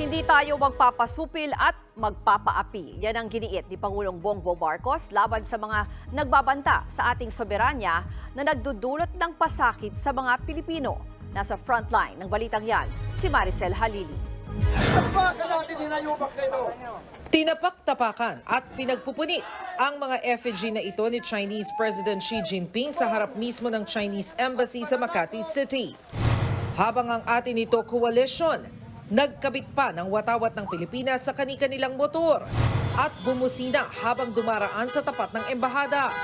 Hindi tayo magpapasupil at magpapaapi. Yan ang giniit ni Pangulong Bongbong Marcos laban sa mga nagbabanta sa ating soberanya na nagdudulot ng pasakit sa mga Pilipino. Nasa frontline ng balitang yan, si Maricel Halili. Bakit natin? Tinapak-tapakan at pinagpupunit ang mga effigy na ito ni Chinese President Xi Jinping sa harap mismo ng Chinese Embassy sa Makati City. Habang ang atin ito coalition, nagkabit pa ng watawat ng Pilipinas sa kani-kanilang motor at bumusina habang dumaraan sa tapat ng embahada.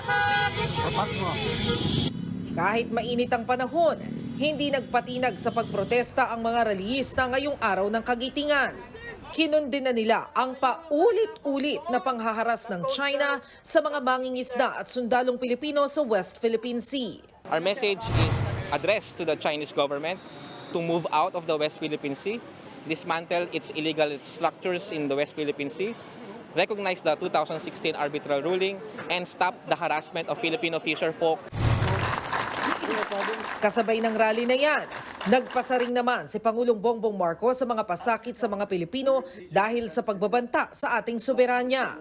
Kahit mainit ang panahon, hindi nagpatinag sa pagprotesta ang mga rallyista ngayong araw ng kagitingan. Kinundin na nila ang paulit-ulit na panghaharas ng China sa mga mangingisda at sundalong Pilipino sa West Philippine Sea. Our message is addressed to the Chinese government to move out of the West Philippine Sea, dismantle its illegal structures in the West Philippine Sea, recognize the 2016 arbitral ruling, and stop the harassment of Filipino fisher folk Kasabay ng rally na yan, nagpasaring naman si Pangulong Bongbong Marcos sa mga pasakit sa mga Pilipino dahil sa pagbabanta sa ating soberanya.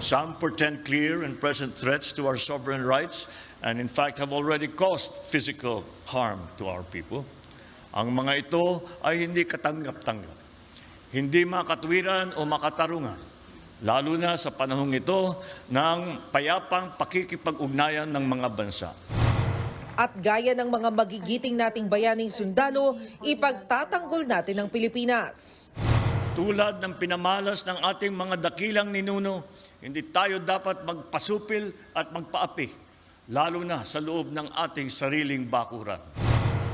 Some portend clear and present threats to our sovereign rights and in fact have already caused physical harm to our people. Ang mga ito ay hindi katanggap-tanggap, hindi makatwiran o makatarungan, lalo na sa panahong ito ng payapang pakikipag-ugnayan ng mga bansa. At gaya ng mga magigiting nating bayaning sundalo, ipagtatanggol natin ang Pilipinas. Tulad ng pinamalas ng ating mga dakilang ninuno, hindi tayo dapat magpasupil at magpaapi, lalo na sa loob ng ating sariling bakuran.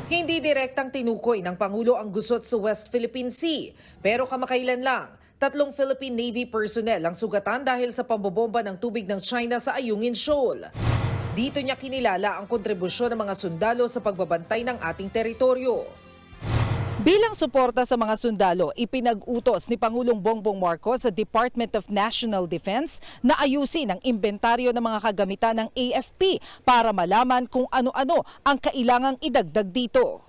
Hindi direktang tinukoy ng Pangulo ang gusot sa West Philippine Sea. Pero kamakailan lang, tatlong Philippine Navy personnel ang sugatan dahil sa pambobomba ng tubig ng China sa Ayungin Shoal. Dito niya kinilala ang kontribusyon ng mga sundalo sa pagbabantay ng ating teritoryo. Bilang suporta sa mga sundalo, ipinag-utos ni Pangulong Bongbong Marcos sa Department of National Defense na ayusin ang inventaryo ng mga kagamitan ng AFP para malaman kung ano-ano ang kailangang idagdag dito.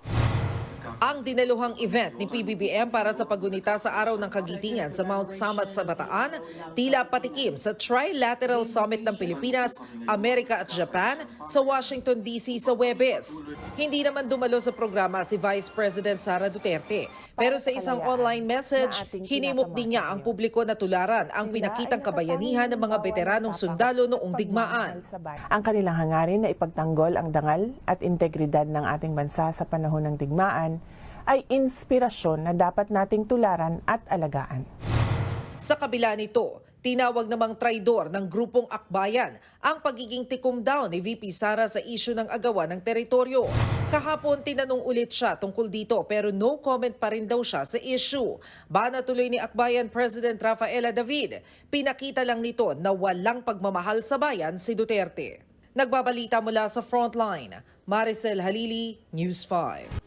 Ang dinaluhang event ni PBBM para sa pagunita sa Araw ng Kagitingan sa Mount Samat sa Bataan, tila patikim sa Trilateral Summit ng Pilipinas, Amerika at Japan sa Washington DC sa Webes. Hindi naman dumalo sa programa si Vice President Sara Duterte. Pero sa isang online message, hinimok din niya ang publiko na tularan ang pinakitang kabayanihan ng mga veteranong sundalo noong digmaan. Ang kanilang hangarin na ipagtanggol ang dangal at integridad ng ating bansa sa panahon ng digmaan ay inspirasyon na dapat nating tularan at alagaan. Sa kabila nito, tinawag namang traidor ng grupong Akbayan ang pagiging tikom down ni VP Sara sa isyu ng agawan ng teritoryo. Kahapon tinanong ulit siya tungkol dito pero no comment pa rin daw siya sa issue. Bana tuloy ni Akbayan President Rafaela David, pinakita lang nito na walang pagmamahal sa bayan si Duterte. Nagbabalita mula sa Frontline, Maricel Halili, News 5.